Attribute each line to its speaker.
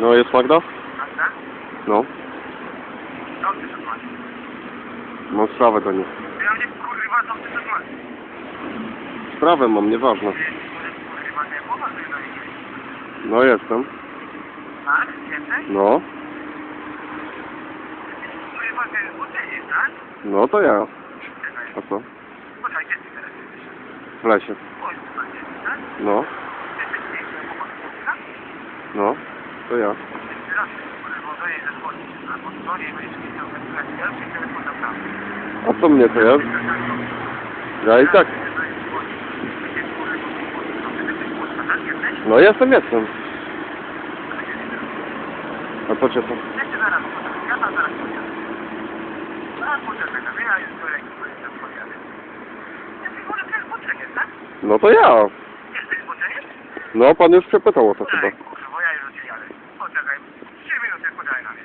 Speaker 1: No, jest Magda?
Speaker 2: Prawda?
Speaker 1: No.
Speaker 2: Co ty tu masz?
Speaker 1: Mam sprawę do niej.
Speaker 2: Ja mnie kurwa, co ty tu masz?
Speaker 1: Sprawę mam, nieważne. Ty
Speaker 2: kurwa do.
Speaker 1: No, jestem.
Speaker 2: Tak? Jesteś?
Speaker 1: No.
Speaker 2: Kurwa, ty uczynisz, tak?
Speaker 1: No, to ja.
Speaker 2: Czekaj.
Speaker 1: A co?
Speaker 2: Poczekaj, gdzie ty teraz jesteś?
Speaker 1: W lesie.
Speaker 2: Oj, tak?
Speaker 1: No.
Speaker 2: Pierwszy telefon naprawdę.
Speaker 1: A co mnie to jest? Ja i tak.
Speaker 2: No,
Speaker 1: jestem, jestem. A co to? No to ja. No, pan już przepytał o to chyba.
Speaker 2: そうじゃない。趣味の手こじゃいなん。